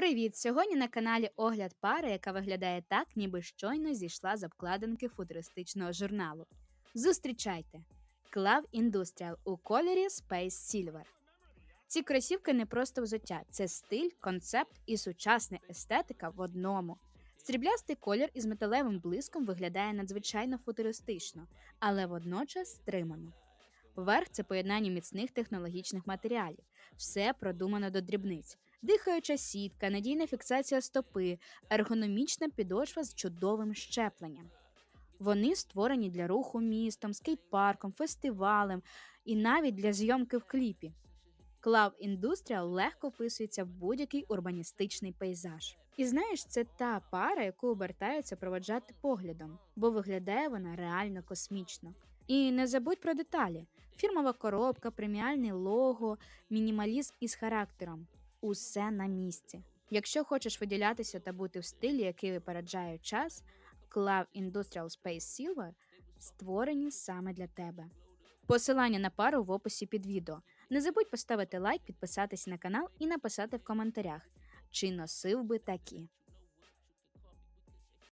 Привіт! Сьогодні на каналі огляд пари, яка виглядає так, ніби щойно зійшла з обкладинки футуристичного журналу. Зустрічайте! Clav Industrial у кольорі Space Silver. Ці кросівки не просто взуття, це стиль, концепт і сучасна естетика в одному. Стріблястий колір із металевим блиском виглядає надзвичайно футуристично, але водночас стримано. Верх це поєднання міцних технологічних матеріалів. Все продумано до дрібниць. Дихаюча сітка, надійна фіксація стопи, ергономічна підошва з чудовим щепленням. Вони створені для руху містом, скейт-парком, фестивалем і навіть для зйомки в кліпі. Клав Industrial легко вписується в будь-який урбаністичний пейзаж. І знаєш, це та пара, яку обертаються проводжати поглядом, бо виглядає вона реально космічно. І не забудь про деталі: фірмова коробка, преміальне лого, мінімалізм із характером усе на місці. Якщо хочеш виділятися та бути в стилі, який випереджає час, Clav Industrial Space Silver створені саме для тебе. Посилання на пару в описі під відео. Не забудь поставити лайк, підписатися на канал і написати в коментарях, чи носив би такі.